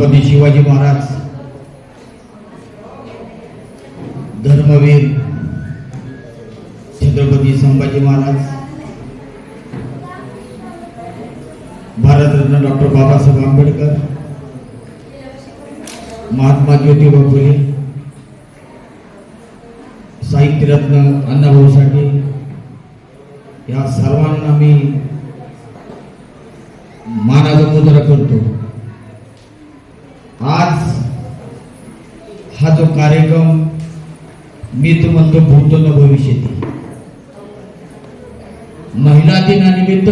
Chhatrapati Shivaji Maharaj Dharmaveer Chhatrapati Sambhaji Maharaj Bharat Ratna doctor Babasaheb Ambedkar Mahatma Jyotiba Phule Sahityaratna Annabhau Sathe या सर्वांना मी मानाचा मुद्रा करतो आज हा जो कार्यक्रम मी तो म्हणतो भूत न भविष्यती महिला दिनानिमित्त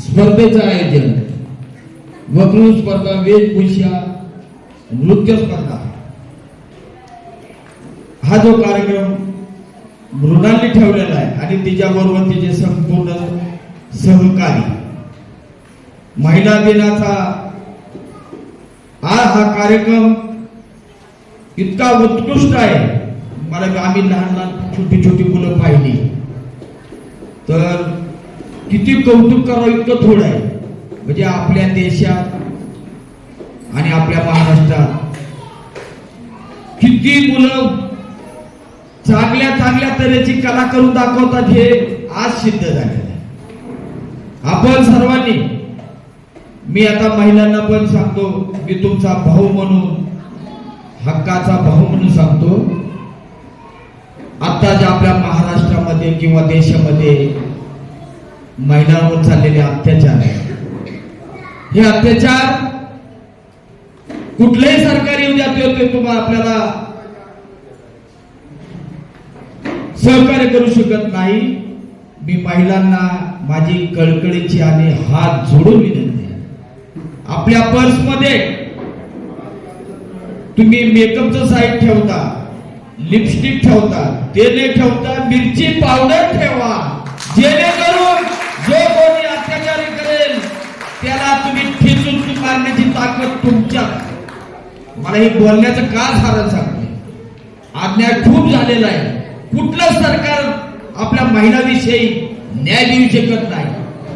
स्पर्धेचं आयोजन वक्तृत्व स्पर्धा वेशभूषा नृत्य स्पर्धा. हा जो कार्यक्रम मृणाली ठेवलेला आहे आणि तिच्याबरोबर तिचे संपूर्ण सहकारी. महिला दिनाचा आज हा कार्यक्रम इतका उत्कृष्ट आहे. मला आम्ही लहान लहान छोटी छोटी मुलं पाहिली. तर किती कौतुक करावं इतकं थोडं आहे. म्हणजे आपल्या देशात आणि आपल्या महाराष्ट्रात किती मुलं चांगल्या चांगल्या तऱ्हेची कला करून दाखवतात हे आज सिद्ध झालेलं आहे. आपण सर्वांनी मी आता महिलांना पण सांगतो मी तुमचा भाऊ म्हणून हक्काचा भाऊ म्हणून सांगतो. आताच्या आपल्या महाराष्ट्रामध्ये किंवा देशामध्ये महिलांवर चाललेले अत्याचार हे अत्याचार कुठलेही सरकारी येऊ द्या ते- तुम्हाला आपल्याला सहकार्य करू शकत नाही. मी महिलांना माझी कळकळीची आणि हात जोडून विनंती आपल्या पर्समध्ये तुम्ही मेकअपचं साईड ठेवता लिपस्टिक ठेवता तेले ठेवता मिरची पावडर ठेवा. जेणेकरून जो कोणी अत्याचार करेल त्याला तुम्ही ठेचून मारण्याची ताकद तुमच्यात मला हे बोलण्याचं का कारण सांगते? अन्याय खूप झालेला आहे. कुठलं सरकार आपल्या महिलाविषयी न्याय देऊ शकत नाही?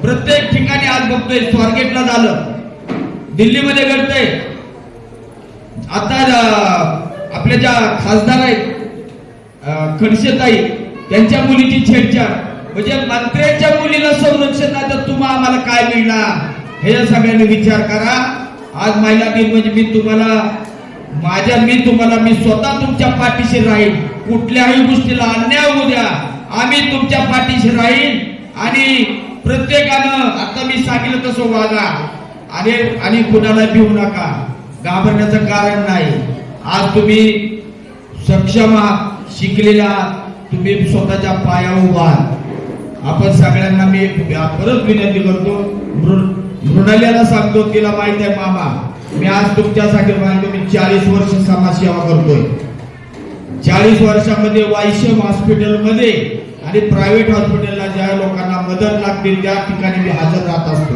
प्रत्येक ठिकाणी आज बघतोय स्वारगेटला झालं. दिल्लीमध्ये घडतंय. आता आपल्या ज्या खासदार आहेत खडसेताई त्यांच्या मुलीची छेडछाड. म्हणजे मंत्र्यांच्या मुलीला संरक्षण नाही तर तुम्हा आम्हाला काय मिळणार? हे सगळ्यांनी विचार करा. आज महिला दिन म्हणजे मी तुम्हाला माझ्या मी तुम्हाला मी स्वतः तुमच्या पाठीशी राहील कुठल्याही गोष्टीला अन्याय होऊ द्या. आम्ही तुमच्या पाठीशी राहील आणि प्रत्येकानं आता मी सांगितलं तसं वागा. आणि आणि कुणाला भिवू नका. घाबरण्याचं कारण नाही. आज तुम्ही सक्षम आहात शिकलेला आहात तुम्ही स्वतःच्या पायावर उभा आहात. आपण सगळ्यांना मी परत विनंती करतो मृ- सांगतो तिला माहीत आहे मामा मी आज तुमच्यासाठी माहिती मी चाळीस वर्ष समाजसेवा करतोय. चाळीस वर्षामध्ये वायशम हॉस्पिटलमध्ये आणि प्रायव्हेट हॉस्पिटलला ज्या लोकांना मदत लागते त्या ठिकाणी मी हजर राहत असतो.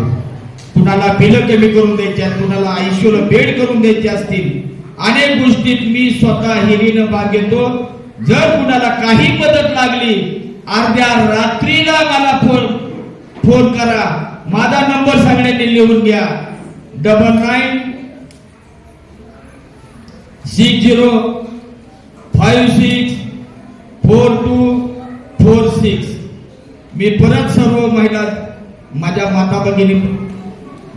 कुणाला बिलं कमी करून द्यायची कुणाला आयुष्याला बेड करून द्यायचे असतील अनेक गोष्टीत मी स्वतः हिरीनं भाग घेतो. जर कुणाला काही मदत लागली अर्ध्या रात्रीला मला फोन फोन करा. माझा नंबर सगळ्यांनी लिहून घ्या. Double nine six zero five six four two four six मी परत सर्व महिला माझ्या माता भगिनी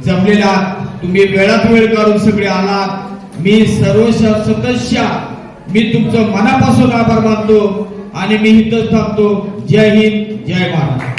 जमलेला. तुम्ही वेळात वेळ काढून सगळे आलात. मी सर्व स- सदस्य मी तुमचं मनापासून आभार मानतो आणि मी इथंच थांबतो. जय हिंद जय महाराष्ट्र